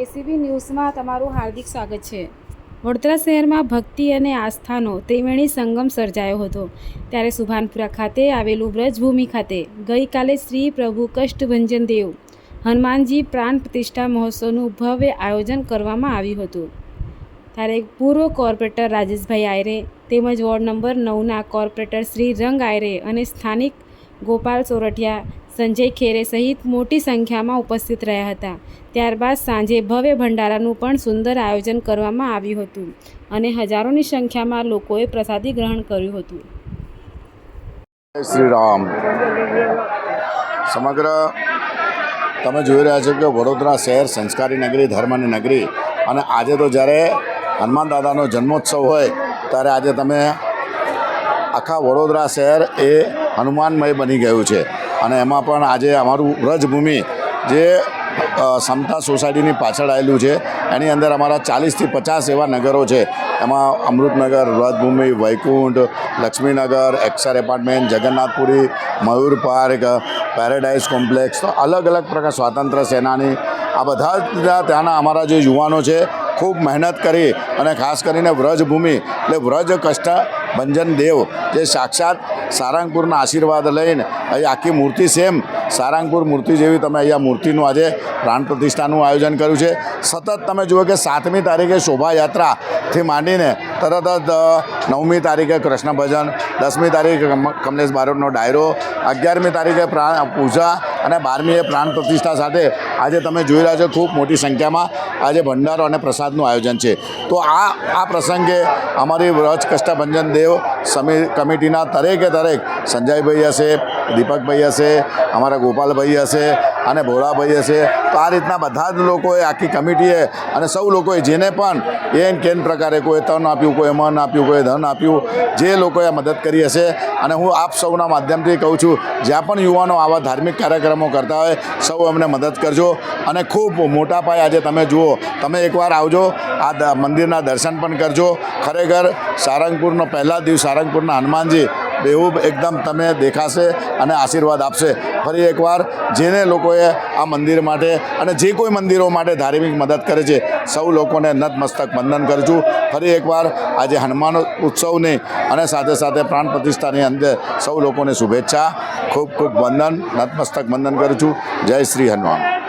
ACB ન્યૂઝમાં તમારું હાર્દિક સ્વાગત છે. વડોદરા શહેરમાં ભક્તિ અને આસ્થાનો ત્રિવેણી સંગમ સર્જાયો હતો. ત્યારે સુભાનપુરા ખાતે આવેલું વ્રજભૂમિ ખાતે ગઈકાલે શ્રી પ્રભુ કષ્ટભંજન દેવ હનુમાનજી પ્રાણ પ્રતિષ્ઠા મહોત્સવનું ભવ્ય આયોજન કરવામાં આવ્યું હતું. ત્યારે પૂર્વ કોર્પોરેટર રાજેશભાઈ આયરે તેમજ વોર્ડ નંબર નવના કોર્પોરેટર શ્રી રંગ આયરે અને સ્થાનિક ગોપાલ સોરઠિયા, સંજય ખેરે સહિત મોટી સંખ્યામાં ઉપસ્થિત રહ્યા હતા. ત્યારબાદ સાંજે ભવ્ય ભંડારાનું પણ સુંદર આયોજન કરવામાં આવ્યું હતું અને હજારોની સંખ્યામાં લોકોએ પ્રસાદી ગ્રહણ કર્યું હતું. શ્રી રામ. સમગ્ર તમે જોઈ રહ્યા છો કે વડોદરા શહેર સંસ્કારી નગરી ધર્મની નગરી અને આજે તો જ્યારે હનુમાન દાદાનો જન્મોત્સવ હોય, ત્યારે આજે તમે આખા વડોદરા શહેર એ હનુમાનમય બની ગયું છે. અને એમાં પણ આજે અમારું વ્રજભૂમિ જે સમતા સોસાયટીની પાછળ આવેલું છે, એની અંદર અમારા ચાલીસથી પચાસ એવા નગરો છે. એમાં Amrutnagar, Vrajbhoomi, Vaikunth, Laxminagar, Akshar apartment, Jagannathpuri, Mayur park, paradise complex, તો અલગ અલગ પ્રકાર સ્વાતંત્ર્ય સેનાની. આ બધા જ ત્યાંના અમારા જે યુવાનો છે, ખૂબ મહેનત કરી અને ખાસ કરીને વ્રજભૂમિ, એટલે વ્રજ કષ્ટ ભંજન દેવ જે સાક્ષાત સારંગપુરના આશીર્વાદ લઈને અહીં આખી મૂર્તિ સેમ સારંગપુર મૂર્તિ જેવી તમે અહીંયા મૂર્તિનું આજે પ્રાણ પ્રતિષ્ઠાનું આયોજન કર્યું છે. સતત તમે જુઓ કે સાતમી તારીખે શોભાયાત્રાથી માંડીને તરત જ નવમી તારીખે કૃષ્ણ ભજન, દસમી તારીખે કમલેશ બારોટનો ડાયરો, અગિયારમી તારીખે પ્રાણ પૂજા અને બારમીએ પ્રાણ પ્રતિષ્ઠા સાથે આજે તમે જોઈ રહ્યા છો ખૂબ મોટી સંખ્યામાં આજે ભંડારો અને પ્રસાદનું આયોજન છે. તો આ આ પ્રસંગે અમારી વ્રજ કષ્ટભંજન દેવ સમી, કમિટીના દરેકે દરેક સંજયભાઈ હશે, દીપકભાઈ હશે, અમારા ગોપાલભાઈ હશે અને ભોળાભાઈએ છે, તો આ રીતના બધા જ લોકોએ, આખી કમિટીએ અને સૌ લોકોએ જેને પણ એન કેન પ્રકારે કોઈ તન આપ્યું, કોઈ મન આપ્યું, કોઈ ધન આપ્યું, જે લોકોએ મદદ કરી હશે. અને હું આપ સૌના માધ્યમથી કહું છું, જ્યાં પણ યુવાનો આવા ધાર્મિક કાર્યક્રમો કરતા હોય, સૌ અમને મદદ કરજો. અને ખૂબ મોટા પાયે આજે તમે જુઓ, તમે એકવાર આવજો, આ મંદિરના દર્શન પણ કરજો. ખરેખર સારંગપુરનો પહેલા દિવસ સારંગપુરના હનુમાનજી બેહૂબ એકદમ તમે દેખાશે અને આશીર્વાદ આપશે. ફરી એકવાર જેને લોકોએ આ મંદિર માટે અને જે કોઈ મંદિરો માટે ધાર્મિક મદદ કરે છે, સૌ લોકોને નતમસ્તક વંદન કરું છું. ફરી એકવાર આજે હનુમાન ઉત્સવની અને સાથે સાથે પ્રાણ પ્રતિષ્ઠાની અંદર સૌ લોકોને શુભેચ્છા. ખૂબ ખૂબ વંદન, નતમસ્તક વંદન કરું છું. જય શ્રી હનુમાન.